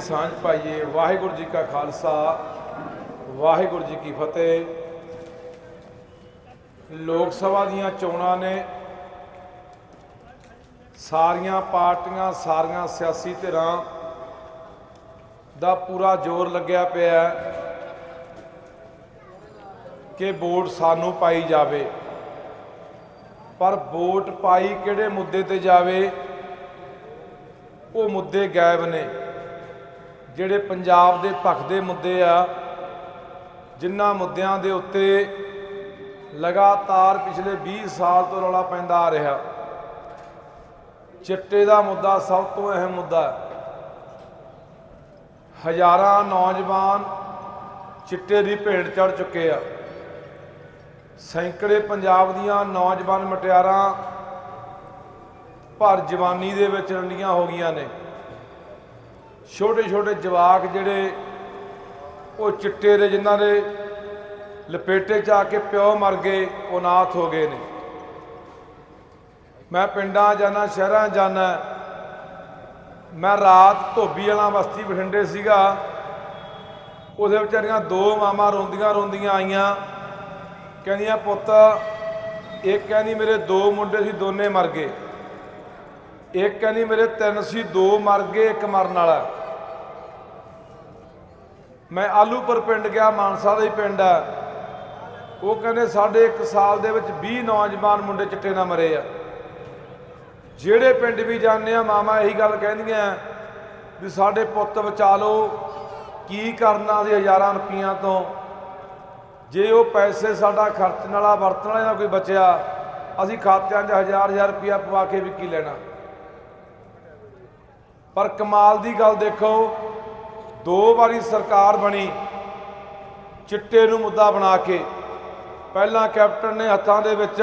ਸਾਂਝ ਪਾਈਏ। ਵਾਹਿਗੁਰੂ ਜੀ ਕਾ ਖਾਲਸਾ, ਵਾਹਿਗੁਰੂ ਜੀ ਕੀ ਫਤਿਹ। ਲੋਕ ਸਭਾ ਦੀਆਂ ਚੋਣਾਂ ਨੇ। ਸਾਰੀਆਂ ਪਾਰਟੀਆਂ, ਸਾਰੀਆਂ ਸਿਆਸੀ ਧਿਰਾਂ ਦਾ ਪੂਰਾ ਜ਼ੋਰ ਲੱਗਿਆ ਪਿਆ ਕਿ ਵੋਟ ਸਾਨੂੰ ਪਾਈ ਜਾਵੇ। ਪਰ ਵੋਟ ਪਾਈ ਕਿਹੜੇ ਮੁੱਦੇ ਤੇ ਜਾਵੇ? ਉਹ ਮੁੱਦੇ ਗਾਇਬ ਨੇ। ਜਿਹੜੇ ਪੰਜਾਬ ਦੇ ਭਖਦੇ ਮੁੱਦੇ ਆ, ਜਿਨ੍ਹਾਂ ਮੁੱਦਿਆਂ ਦੇ ਉੱਤੇ ਲਗਾਤਾਰ ਪਿਛਲੇ 20 ਸਾਲ ਤੋਂ ਰੌਲਾ ਪੈਂਦਾ ਆ ਰਿਹਾ। ਚਿੱਟੇ ਦਾ ਮੁੱਦਾ ਸਭ ਤੋਂ ਅਹਿਮ ਮੁੱਦਾ ਹੈ। ਹਜ਼ਾਰਾਂ ਨੌਜਵਾਨ ਚਿੱਟੇ ਦੀ ਭੇਡ ਚੜ ਚੁੱਕੇ ਆ। ਸੈਂਕੜੇ ਪੰਜਾਬ ਦੀਆਂ ਨੌਜਵਾਨ ਮਟਿਆਰਾਂ ਭਰ ਜਵਾਨੀ ਦੇ ਵਿੱਚ ਰੰਡੀਆਂ ਹੋ ਗਈਆਂ ਨੇ। ਛੋਟੇ ਛੋਟੇ ਜਵਾਕ ਜਿਹੜੇ ਉਹ ਚਿੱਟੇ ਦੇ ਜਿਨ੍ਹਾਂ ਦੇ ਲਪੇਟੇ ਚ ਆ ਕੇ ਪਿਓ ਮਰ ਗਏ, ਉਹ ਅਨਾਥ ਹੋ ਗਏ ਨੇ। ਮੈਂ ਪਿੰਡਾਂ ਜਾਣਾ ਸ਼ਹਿਰਾਂ ਜਾਣਾ ਮੈਂ ਰਾਤ ਧੋਬੀ ਵਾਲਾ ਬਸਤੀ ਬਠਿੰਡੇ ਸੀਗਾ। ਉਹਦੇ ਵਿਚਾਰੀਆਂ ਦੋ ਮਾਮਾ ਰੋਂਦੀਆਂ ਰੋਂਦੀਆਂ ਆਈਆਂ। ਕਹਿੰਦੀਆਂ, ਪੁੱਤ, ਇੱਕ ਕਹਿੰਦੀ ਮੇਰੇ ਦੋ ਮੁੰਡੇ ਸੀ, ਦੋਨੇ ਮਰ ਗਏ। ਇੱਕ ਕਹਿੰਦੀ ਮੇਰੇ ਤਿੰਨ ਸੀ, ਦੋ ਮਰ ਗਏ, ਇੱਕ ਮਰਨ ਵਾਲਾ। ਮੈਂ ਆਲੂਪੁਰ ਪਿੰਡ ਗਿਆ, ਮਾਨਸਾ ਦਾ ਹੀ ਪਿੰਡ ਆ ਉਹ ਕਹਿੰਦੇ ਸਾਡੇ 1 ਸਾਲ ਦੇ ਵਿੱਚ 20 ਨੌਜਵਾਨ ਮੁੰਡੇ ਚਿੱਟੇ ਨਾਲ ਮਰੇ ਆ। ਜਿਹੜੇ ਪਿੰਡ ਵੀ ਜਾਂਦੇ ਆ, ਮਾਮਾ ਇਹੀ ਗੱਲ ਕਹਿੰਦੀਆਂ ਵੀ ਸਾਡੇ ਪੁੱਤ ਬਚਾ ਲਓ, ਕੀ ਕਰਨਾ ਸੀ ਹਜ਼ਾਰਾਂ ਰੁਪਈਆਂ ਤੋਂ। ਜੇ ਉਹ ਪੈਸੇ ਸਾਡਾ ਖਰਚਣ ਵਾਲਾ ਵਰਤਣ ਵਾਲਾ ਨਾ ਕੋਈ ਬਚਿਆ, ਅਸੀਂ ਖਾਤਿਆਂ 'ਚ ਹਜ਼ਾਰ ਹਜ਼ਾਰ ਰੁਪਈਆ ਪਵਾ ਕੇ ਵੀ ਕੀ ਲੈਣਾ। ਪਰ ਕਮਾਲ ਦੀ ਗੱਲ ਦੇਖੋ ਦੋ ਵਾਰੀ ਸਰਕਾਰ ਬਣੀ, ਚਿੱਟੇ ਨੂੰ ਮੁੱਦਾ ਬਣਾ ਕੇ। ਪਹਿਲਾਂ ਕੈਪਟਨ ਨੇ ਹੱਥਾਂ ਦੇ ਵਿੱਚ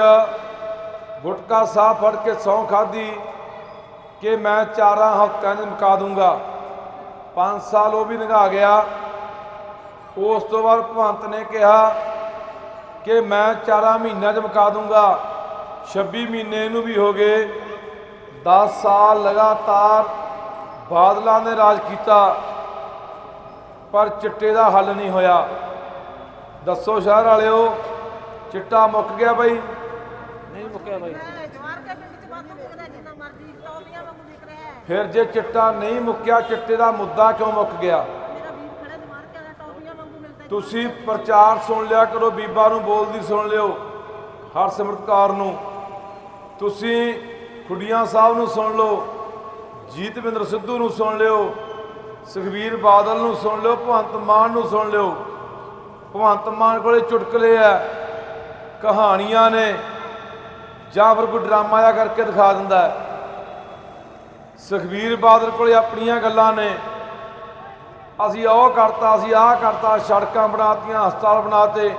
ਗੁਟਕਾ ਸਾਹ ਫੜ ਕੇ ਸੌਂ ਖਾਦੀ ਕਿ ਮੈਂ ਚਾਰਾਂ ਹਫ਼ਤਿਆਂ 'ਚ ਮੁਕਾ ਦੂੰਗਾ। 5 ਸਾਲ ਉਹ ਵੀ ਲੰਘਾ ਗਿਆ। ਉਸ ਤੋਂ ਬਾਅਦ ਭਗਵੰਤ ਨੇ ਕਿਹਾ ਕਿ ਮੈਂ ਚਾਰਾਂ ਮਹੀਨਿਆਂ 'ਚ ਮੁਕਾ ਦੂੰਗਾ। 26 ਮਹੀਨੇ ਨੂੰ ਵੀ ਹੋ ਗਏ। 10 ਸਾਲ ਲਗਾਤਾਰ ਬਾਦਲਾਂ ਨੇ ਰਾਜ ਕੀਤਾ। ਪਰ ਚਿੱਟੇ ਦਾ ਹੱਲ ਨਹੀਂ ਹੋਇਆ। ਦੱਸੋ ਸ਼ਹਿਰ ਵਾਲਿਓ ਚਿੱਟਾ ਮੁੱਕ ਗਿਆ ਬਈ? ਨਹੀਂ ਮੁੱਕਿਆ ਬਾਈ। ਫਿਰ ਜੇ ਚਿੱਟਾ ਨਹੀਂ ਮੁੱਕਿਆ ਚਿੱਟੇ ਦਾ ਮੁੱਦਾ ਕਿਉਂ ਮੁੱਕ ਗਿਆ। ਤੁਸੀਂ ਪ੍ਰਚਾਰ ਸੁਣ ਲਿਆ ਕਰੋ ਬੀਬਾ ਨੂੰ ਬੋਲਦੀ ਸੁਣ ਲਿਓ ਹਰਸਿਮਰਤ ਕੌਰ ਨੂੰ। ਤੁਸੀਂ ਖੁੱਡੀਆਂ ਸਾਹਿਬ ਨੂੰ ਸੁਣ ਲਓ ਜੀਤਵਿੰਦਰ ਸਿੱਧੂ ਨੂੰ ਸੁਣ ਲਿਓ ਸੁਖਬੀਰ ਬਾਦਲ ਨੂੰ ਸੁਣ ਲਿਓ, ਭਗਵੰਤ ਮਾਨ ਨੂੰ ਸੁਣ ਲਿਓ। ਭਗਵੰਤ ਮਾਨ ਕੋਲੇ ਚੁਟਕਲੇ ਆ, ਕਹਾਣੀਆਂ ਨੇ, ਜਾਂ ਫਿਰ ਕੋਈ ਡਰਾਮਾ ਜਿਹਾ ਕਰਕੇ ਦਿਖਾ ਦਿੰਦਾ ਹੈ। ਸੁਖਬੀਰ ਬਾਦਲ ਕੋਲੇ ਆਪਣੀਆਂ ਗੱਲਾਂ ਨੇ। ਅਸੀਂ ਉਹ ਕਰਤਾ, ਅਸੀਂ ਆਹ ਕਰਤਾ, ਸੜਕਾਂ ਬਣਾਤੀਆਂ, ਹਸਪਤਾਲ ਬਣਾਤੇ।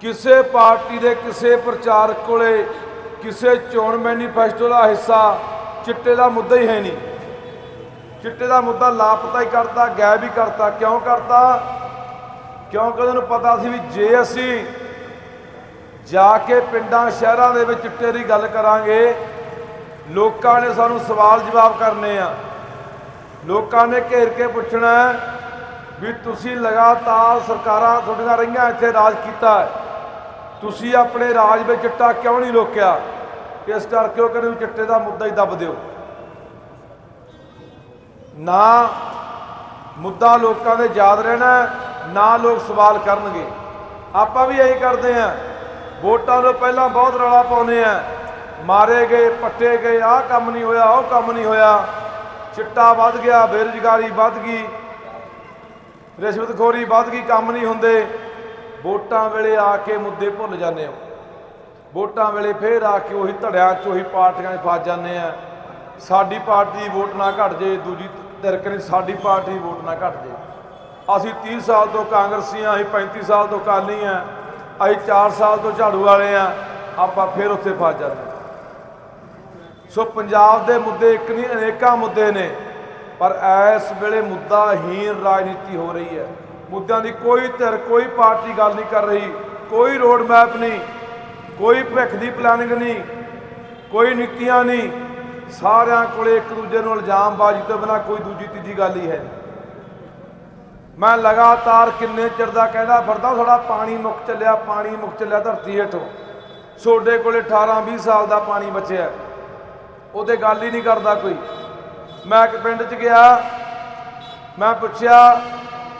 ਕਿਸੇ ਪਾਰਟੀ ਦੇ, ਕਿਸੇ ਪ੍ਰਚਾਰਕ ਕੋਲੇ, ਕਿਸੇ ਚੋਣ ਮੈਨੀਫੈਸਟੋ ਦਾ ਹਿੱਸਾ, ਚਿੱਟੇ ਦਾ ਮੁੱਦਾ ਹੀ ਹੈ ਨਹੀਂ। ਚਿੱਟੇ ਦਾ ਮੁੱਦਾ ਲਾਪਤਾ ਹੀ ਕਰਤਾ, ਗਾਇਬ ਹੀ ਕਰਤਾ। ਕਿਉਂ ਕਰਤਾ? ਕਿਉਂਕਿ ਉਹਨਾਂ ਨੂੰ ਪਤਾ ਸੀ ਵੀ ਜੇ ਅਸੀਂ ਜਾ ਕੇ ਪਿੰਡਾਂ, ਸ਼ਹਿਰਾਂ ਦੇ ਵਿੱਚ ਚਿੱਟੇ ਦੀ ਗੱਲ ਕਰਾਂਗੇ, ਲੋਕਾਂ ਨੇ ਸਾਨੂੰ ਸਵਾਲ ਜਵਾਬ ਕਰਨੇ ਆ। ਲੋਕਾਂ ਨੇ ਘੇਰ ਕੇ ਪੁੱਛਣਾ ਵੀ ਤੁਸੀਂ ਲਗਾਤਾਰ ਸਰਕਾਰਾਂ ਤੁਹਾਡੀਆਂ ਰਹੀਆਂ ਇੱਥੇ ਰਾਜ ਕੀਤਾ ਤੁਸੀਂ ਆਪਣੇ ਰਾਜ ਵਿੱਚ ਚਿੱਟਾ ਕਿਉਂ ਨਹੀਂ ਰੋਕਿਆ? ਇਸ ਕਰਕੇ ਉਹ ਕਹਿੰਦੇ ਵੀ ਚਿੱਟੇ ਦਾ ਮੁੱਦਾ ਹੀ ਦੱਬ ਦਿਓ। ਨਾ ਮੁੱਦਾ ਲੋਕਾਂ ਦੇ ਯਾਦ ਰਹਿਣਾ, ਨਾ ਲੋਕ ਸਵਾਲ ਕਰਨਗੇ। ਆਪਾਂ ਵੀ ਇਹੀ ਕਰਦੇ ਆਂ ਵੋਟਾਂ ਤੋਂ ਪਹਿਲਾਂ ਬਹੁਤ ਰੌਲਾ ਪਾਉਂਦੇ ਆ ਮਾਰੇ ਗਏ, ਪੱਟੇ ਗਏ, ਆਹ ਕੰਮ ਨਹੀਂ ਹੋਇਆ, ਉਹ ਕੰਮ ਨਹੀਂ ਹੋਇਆ। ਚਿੱਟਾ ਵੱਧ ਗਿਆ, ਬੇਰੁਜ਼ਗਾਰੀ ਵੱਧ ਗਈ। ਰਿਸ਼ਵਤਖੋਰੀ ਵੱਧ ਗਈ, ਕੰਮ ਨਹੀਂ ਹੁੰਦੇ। ਵੋਟਾਂ ਵੇਲੇ ਆ ਕੇ ਮੁੱਦੇ ਭੁੱਲ ਜਾਂਦੇ ਹੋ। ਵੋਟਾਂ ਵੇਲੇ ਫੇਰ ਆ ਕੇ ਉਹੀ ਧੜਿਆਂ 'ਚ, ਉਹੀ ਪਾਰਟੀਆਂ 'ਚ ਫਸ ਜਾਂਦੇ ਆ ਸਾਡੀ ਪਾਰਟੀ ਦੀ ਵੋਟ ਨਾ ਘਟ ਜੇ ਦੂਜੀ ਧਿਰ ਕਹਿੰਦੀ ਸਾਡੀ ਪਾਰਟੀ ਵੋਟ ਨਾ ਘਟ ਜੇ। ਅਸੀਂ 30 ਸਾਲ ਤੋਂ ਕਾਂਗਰਸੀ ਆ ਅਸੀਂ 35 ਸਾਲ ਤੋਂ ਅਕਾਲੀ ਆ, ਅਸੀਂ 4 ਸਾਲ ਤੋਂ ਝਾੜੂ ਵਾਲੇ ਆ, ਆਪਾਂ ਫਿਰ ਉੱਥੇ ਫਸ ਜਾਂਦੇ ਸੋ ਪੰਜਾਬ ਦੇ ਮੁੱਦੇ ਇੱਕ ਨਹੀਂ, ਅਨੇਕਾਂ ਮੁੱਦੇ ਨੇ, ਪਰ ਇਸ ਵੇਲੇ ਮੁੱਦਾਹੀਨ ਰਾਜਨੀਤੀ ਹੋ ਰਹੀ ਹੈ। ਮੁੱਦਿਆਂ ਦੀ ਕੋਈ ਧਿਰ, ਕੋਈ ਪਾਰਟੀ ਗੱਲ ਨਹੀਂ ਕਰ ਰਹੀ, ਕੋਈ ਰੋਡ ਮੈਪ ਨਹੀਂ, ਕੋਈ ਭਵਿੱਖ ਦੀ ਪਲਾਨਿੰਗ ਨਹੀਂ, ਕੋਈ ਨੀਤੀਆਂ ਨਹੀਂ ਸਾਰਿਆਂ ਕੋਲੇ ਇੱਕ ਦੂਜੇ ਨੂੰ ਇਲਜ਼ਾਮਬਾਜ਼ੀ ਤੋਂ ਬਿਨਾ ਕੋਈ ਦੂਜੀ ਤੀਜੀ ਗੱਲ ਹੀ ਹੈ ਮੈਂ ਲਗਾਤਾਰ ਕਿੰਨੇ ਚਿਰ ਦਾ ਕਹਿੰਦਾ ਫਿਰਦਾ ਸਾਡਾ ਪਾਣੀ ਮੁੱਕ ਚੱਲਿਆ, ਪਾਣੀ ਮੁੱਕ ਚੱਲਿਆ ਧਰਤੀ ਹੇਠੋਂ। ਛੋਡੇ ਕੋਲੇ 18 20 ਸਾਲ ਦਾ ਪਾਣੀ ਬਚਿਆ। ਉਹਦੇ ਗੱਲ ਹੀ ਨਹੀਂ ਕਰਦਾ ਕੋਈ। ਮੈਂ ਇੱਕ ਪਿੰਡ 'ਚ ਗਿਆ। ਮੈਂ ਪੁੱਛਿਆ,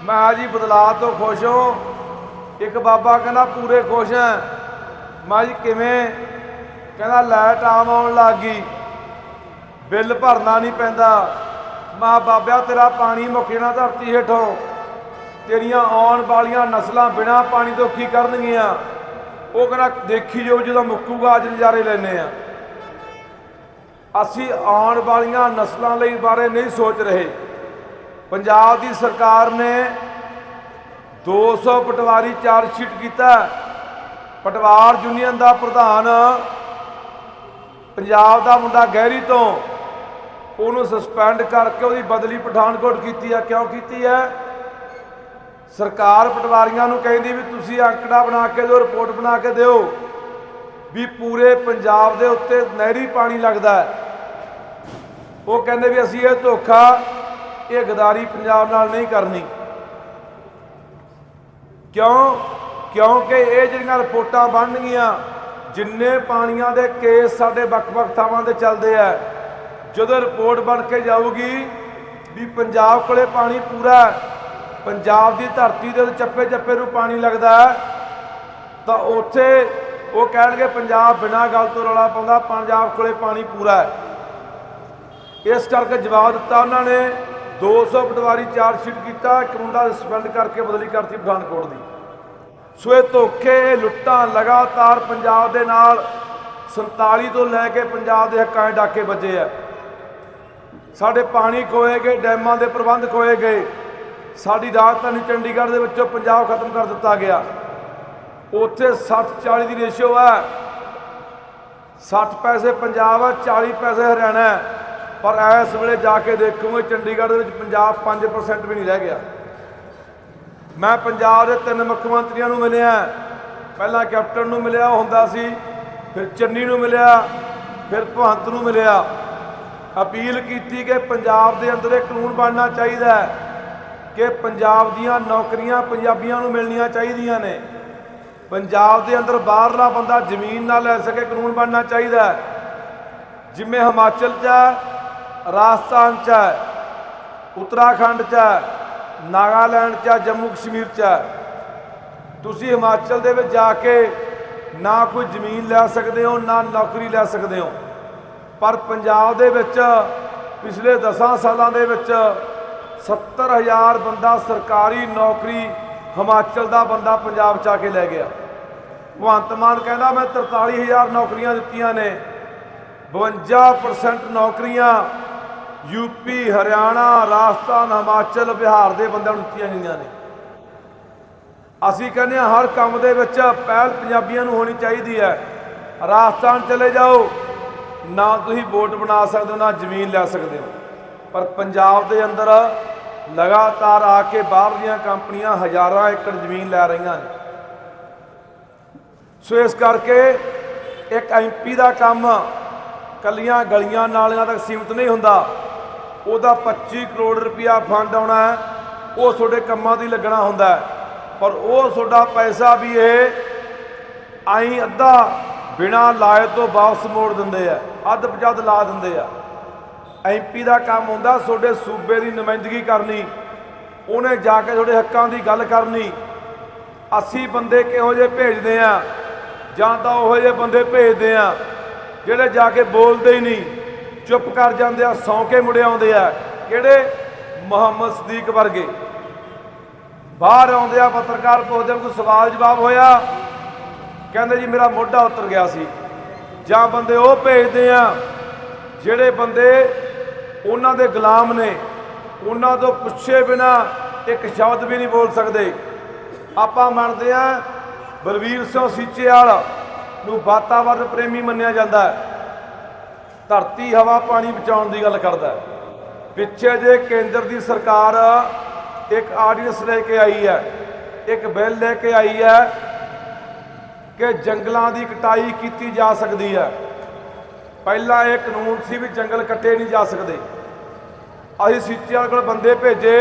ਮੈਂ ਆ ਜੀ, ਬਦਲਾਅ ਤੋਂ ਖੁਸ਼ ਹੋ? ਇੱਕ ਬਾਬਾ ਕਹਿੰਦਾ, ਪੂਰੇ ਖੁਸ਼ ਹਾਂ। ਮੈਂ ਜੀ, ਕਿਵੇਂ? ਕਹਿੰਦਾ, ਲਾਈਟ ਆਮ ਆਉਣ ਲੱਗ ਗਈ। ਬਿੱਲ ਭਰਨਾ ਨਹੀਂ ਪੈਂਦਾ। ਮਾਂ ਬਾਬਿਆ, ਤੇਰਾ ਪਾਣੀ ਮੁੱਕ ਜਾਣਾ ਧਰਤੀ ਹੇਠੋਂ। ਤੇਰੀਆਂ ਆਉਣ ਵਾਲੀਆਂ ਨਸਲਾਂ ਬਿਨਾ ਪਾਣੀ ਤੋਂ ਕੀ ਕਰਨਗੀਆਂ? ਉਹ ਕਹਿੰਦਾ, ਦੇਖੀ ਜੋ ਜਦੋਂ ਮੁੱਕੂਗਾ, ਅੱਜ ਨਜ਼ਾਰੇ ਲੈਨੇ ਆ ਅਸੀਂ ਆਉਣ ਵਾਲੀਆਂ ਨਸਲਾਂ ਲਈ ਬਾਰੇ ਨਹੀਂ ਸੋਚ ਰਹੇ। ਪੰਜਾਬ ਦੀ ਸਰਕਾਰ ਨੇ 200 ਪਟਵਾਰੀ ਚਾਰਜ ਸ਼ੀਟ ਕੀਤਾ। ਪਟਵਾਰ ਯੂਨੀਅਨ ਦਾ ਪ੍ਰਧਾਨ ਪੰਜਾਬ ਦਾ ਮੁੰਡਾ ਗਹਿਰੀ ਤੋਂ ਉਹਨੂੰ ਸਸਪੈਂਡ ਕਰਕੇ ਉਹਦੀ ਬਦਲੀ ਪਠਾਨਕੋਟ ਕੀਤੀ ਆ। ਕਿਉਂ ਕੀਤੀ ਹੈ ਸਰਕਾਰ ਪਟਵਾਰੀਆਂ ਨੂੰ ਕਹਿੰਦੀ ਵੀ ਤੁਸੀਂ ਅੰਕੜਾ ਬਣਾ ਕੇ ਦਿਓ, ਰਿਪੋਰਟ ਬਣਾ ਕੇ ਦਿਓ ਵੀ ਪੂਰੇ ਪੰਜਾਬ ਦੇ ਉੱਤੇ ਨਹਿਰੀ ਪਾਣੀ ਲੱਗਦਾ ਹੈ। ਉਹ ਕਹਿੰਦੇ ਵੀ ਅਸੀਂ ਇਹ ਧੋਖਾ, ਇਹ ਗਦਾਰੀ ਪੰਜਾਬ ਨਾਲ ਨਹੀਂ ਕਰਨੀ। ਕਿਉਂ? ਕਿਉਂਕਿ ਇਹ ਜਿਹੜੀਆਂ ਰਿਪੋਰਟਾਂ ਬਣਨਗੀਆਂ, ਜਿੰਨੇ ਪਾਣੀਆਂ ਦੇ ਕੇਸ ਸਾਡੇ ਵੱਖ-ਵੱਖ ਥਾਵਾਂ ਤੇ ਚੱਲਦੇ ਆ ਜਦੋਂ ਰਿਪੋਰਟ ਬਣ ਕੇ ਜਾਊਗੀ ਵੀ ਪੰਜਾਬ ਕੋਲੇ ਪਾਣੀ ਪੂਰਾ ਪੰਜਾਬ ਦੀ ਧਰਤੀ ਦੇ ਚੱਪੇ ਚੱਪੇ ਨੂੰ ਪਾਣੀ ਲੱਗਦਾ ਤਾਂ ਉੱਥੇ ਉਹ ਕਹਿਣਗੇ ਪੰਜਾਬ ਬਿਨਾਂ ਗੱਲ ਤੋਂ ਰੌਲਾ ਪਾਉਂਦਾ, ਪੰਜਾਬ ਕੋਲੇ ਪਾਣੀ ਪੂਰਾ ਹੈ। ਇਸ ਕਰਕੇ ਜਵਾਬ ਦਿੱਤਾ ਉਹਨਾਂ ਨੇ 200 ਪਟਵਾਰੀ ਚਾਰਜ ਸ਼ੀਟ ਕੀਤਾ, ਇੱਕ ਸਸਪੈਂਡ ਕਰਕੇ ਬਦਲੀ ਕਰਤੀ ਪਠਾਨਕੋਟ ਦੀ। ਸੋ ਇਹ ਧੋਖੇ, ਇਹ ਲੁੱਟਾਂ ਲਗਾਤਾਰ ਪੰਜਾਬ ਦੇ ਨਾਲ 47 ਤੋਂ ਲੈ ਕੇ ਪੰਜਾਬ ਦੇ ਹੱਕਾਂ ਦੇ ਡਾਕੇ ਵੱਜੇ ਆ। ਸਾਡੇ ਪਾਣੀ ਖੋਏ ਗਏ, ਡੈਮਾਂ ਦੇ ਪ੍ਰਬੰਧ ਖੋਏ ਗਏ। ਸਾਡੀ ਰਾਜਧਾਨੀ ਚੰਡੀਗੜ੍ਹ ਦੇ ਵਿੱਚੋਂ ਪੰਜਾਬ ਖਤਮ ਕਰ ਦਿੱਤਾ ਗਿਆ। ਉੱਥੇ 60 40 ਦੀ ਰੇਸ਼ੋ ਹੈ 60 ਪੈਸੇ ਪੰਜਾਬ ਹੈ 40 ਪੈਸੇ ਹਰਿਆਣਾ ਹੈ ਪਰ ਇਸ ਵੇਲੇ ਜਾ ਕੇ ਦੇਖੋਗੇ ਚੰਡੀਗੜ੍ਹ ਦੇ ਵਿੱਚ ਪੰਜਾਬ 5% ਵੀ ਨਹੀਂ ਰਹਿ ਗਿਆ। ਮੈਂ ਪੰਜਾਬ ਦੇ ਤਿੰਨ ਮੁੱਖ ਮੰਤਰੀਆਂ ਨੂੰ ਮਿਲਿਆ। ਪਹਿਲਾਂ ਕੈਪਟਨ ਨੂੰ ਮਿਲਿਆ, ਉਹ ਹੁੰਦਾ ਸੀ, ਫਿਰ ਚੰਨੀ ਨੂੰ ਮਿਲਿਆ, ਫਿਰ ਭਗਵੰਤ ਨੂੰ ਮਿਲਿਆ। ਅਪੀਲ ਕੀਤੀ ਕਿ ਪੰਜਾਬ ਦੇ ਅੰਦਰ ਇਹ ਕਾਨੂੰਨ ਬਣਨਾ ਚਾਹੀਦਾ ਹੈ ਕਿ ਪੰਜਾਬ ਦੀਆਂ ਨੌਕਰੀਆਂ ਪੰਜਾਬੀਆਂ ਨੂੰ ਮਿਲਣੀਆਂ ਚਾਹੀਦੀਆਂ ਨੇ। ਪੰਜਾਬ ਦੇ ਅੰਦਰ ਬਾਹਰਲਾ ਬੰਦਾ ਜ਼ਮੀਨ ਨਾ ਲੈ ਸਕੇ, ਕਾਨੂੰਨ ਬਣਨਾ ਚਾਹੀਦਾ ਹੈ। ਜਿਵੇਂ ਹਿਮਾਚਲ 'ਚ ਹੈ, ਰਾਜਸਥਾਨ 'ਚ ਹੈ, ਉੱਤਰਾਖੰਡ 'ਚ ਹੈ, ਨਾਗਾਲੈਂਡ 'ਚ ਹੈ, ਜੰਮੂ ਕਸ਼ਮੀਰ 'ਚ ਹੈ। ਤੁਸੀਂ ਹਿਮਾਚਲ ਦੇ ਵਿੱਚ ਜਾ ਕੇ ਨਾ ਕੋਈ ਜ਼ਮੀਨ ਲੈ ਸਕਦੇ ਹੋ, ਨਾ ਨੌਕਰੀ ਲੈ ਸਕਦੇ ਹੋ। ਪਰ ਪੰਜਾਬ ਦੇ ਵਿੱਚ ਪਿਛਲੇ 10 ਸਾਲਾਂ ਦੇ ਵਿੱਚ 70000 ਬੰਦਾ ਸਰਕਾਰੀ ਨੌਕਰੀ ਹਿਮਾਚਲ ਦਾ ਬੰਦਾ ਪੰਜਾਬ ਚ ਆ ਕੇ ਲੈ ਗਿਆ। ਭਗਵੰਤ ਮਾਨ ਕਹਿੰਦਾ, ਮੈਂ 43000 ਨੌਕਰੀਆਂ ਦਿੱਤੀਆਂ ਨੇ 52% ਨੌਕਰੀਆਂ ਯੂਪੀ ਹਰਿਆਣਾ, ਰਾਜਸਥਾਨ, ਹਿਮਾਚਲ, ਬਿਹਾਰ ਦੇ ਬੰਦਿਆਂ ਨੂੰ ਦਿੱਤੀਆਂ ਗਈਆਂ ਨੇ। ਅਸੀਂ ਕਹਿੰਦੇ ਹਾਂ, ਹਰ ਕੰਮ ਦੇ ਵਿੱਚ ਪਹਿਲ ਪੰਜਾਬੀਆਂ ਨੂੰ ਹੋਣੀ ਚਾਹੀਦੀ ਹੈ। ਰਾਜਸਥਾਨ ਚਲੇ ਜਾਓ ਨਾ ਤੁਸੀਂ ਵੋਟ ਬਣਾ ਸਕਦੇ ਹੋ, ਨਾ ਜ਼ਮੀਨ ਲੈ ਸਕਦੇ ਹੋ। ਪਰ ਪੰਜਾਬ ਦੇ ਅੰਦਰ ਲਗਾਤਾਰ ਆ ਕੇ ਬਾਹਰ ਦੀਆਂ ਕੰਪਨੀਆਂ ਹਜ਼ਾਰਾਂ ਏਕੜ ਜ਼ਮੀਨ ਲੈ ਰਹੀਆਂ ਨੇ। ਸੋ ਇਸ ਕਰਕੇ ਇੱਕ ਐਮਪੀ ਦਾ ਕੰਮ ਕੱਲੀਆਂ ਗਲੀਆਂ ਨਾਲੀਆਂ ਤੱਕ ਸੀਮਿਤ ਨਹੀਂ ਹੁੰਦਾ। ਉਹਦਾ 25 ਕਰੋੜ ਰੁਪਇਆ ਫੰਡ ਆਉਣਾ ਹੈ, ਉਹ ਤੁਹਾਡੇ ਕੰਮਾਂ ਦੀ ਲੱਗਣਾ ਹੁੰਦਾ ਪਰ ਉਹ ਤੁਹਾਡਾ ਪੈਸਾ ਵੀ ਇਹ ਆਈ ਅੱਧਾ ਬਿਨਾ ਲਾਏ ਤੋਂ ਵਾਪਸ ਮੋੜ ਦਿੰਦੇ ਆ ਅੱਧ ਪਜੱਧ ਲਾ ਦਿੰਦੇ ਆ। ਐਮਪੀ ਦਾ ਕੰਮ ਹੁੰਦਾ ਤੁਹਾਡੇ ਸੂਬੇ ਦੀ ਨੁਮਾਇੰਦਗੀ ਕਰਨੀ ਉਹਨੇ ਜਾ ਕੇ ਤੁਹਾਡੇ ਹੱਕਾਂ ਦੀ ਗੱਲ ਕਰਨੀ। ਅਸੀਂ ਬੰਦੇ ਕਿਹੋ ਜਿਹੇ ਭੇਜਦੇ ਆ ਜਾਂ ਤਾਂ ਉਹੋ ਜਿਹੇ ਬੰਦੇ ਭੇਜਦੇ ਆ ਜਿਹੜੇ ਜਾ ਕੇ ਬੋਲਦੇ ਹੀ ਨਹੀਂ ਚੁੱਪ ਕਰ ਜਾਂਦੇ ਆ ਸੌਂ ਕੇ ਮੁੜੇ ਆਉਂਦੇ ਆ ਕਿਹੜੇ? ਮੁਹੰਮਦ ਸਦੀਕ ਵਰਗੇ। ਬਾਹਰ ਆਉਂਦੇ ਆ ਪੱਤਰਕਾਰ ਪੁੱਛਦੇ ਆ, ਕੋਈ ਸਵਾਲ ਜਵਾਬ ਹੋਇਆ? ਕਹਿੰਦੇ ਜੀ ਮੇਰਾ ਮੋਢਾ ਉਤਰ ਗਿਆ ਸੀ। ਜਾਂ ਬੰਦੇ ਉਹ ਭੇਜਦੇ ਆ, ਜਿਹੜੇ ਬੰਦੇ ਉਹਨਾਂ ਦੇ ਗੁਲਾਮ ਨੇ, ਉਹਨਾਂ ਤੋਂ ਪੁੱਛੇ ਬਿਨਾ ਇੱਕ ਸ਼ਬਦ ਵੀ ਨਹੀਂ ਬੋਲ ਸਕਦੇ। ਆਪਾਂ ਮੰਨਦੇ ਆ, ਬਲਵੀਰ ਸਿੰਘ ਸੀਚੇਵਾਲ ਨੂੰ ਵਾਤਾਵਰਣ ਪ੍ਰੇਮੀ ਮੰਨਿਆ ਜਾਂਦਾ ਹੈ। ਧਰਤੀ ਹਵਾ ਪਾਣੀ ਬਚਾਉਣ ਦੀ ਗੱਲ ਕਰਦਾ ਹੈ। ਪਿੱਛੇ ਜੇ ਕੇਂਦਰ ਦੀ ਸਰਕਾਰ ਇੱਕ ਆਰਡੀਨੈਂਸ ਲੈ ਕੇ ਆਈ ਹੈ, ਇੱਕ ਬਿੱਲ ਲੈ ਕੇ ਆਈ ਹੈ ਕਿ ਜੰਗਲਾਂ ਦੀ ਕਟਾਈ ਕੀਤੀ ਜਾ ਸਕਦੀ ਹੈ। ਪਹਿਲਾਂ ਇਹ ਕਾਨੂੰਨ ਸੀ ਵੀ ਜੰਗਲ ਕੱਟੇ ਨਹੀਂ ਜਾ ਸਕਦੇ। ਅਸੀਂ ਸੀਚੇ ਵਾਲੇ ਕੋਲ ਬੰਦੇ ਭੇਜੇ।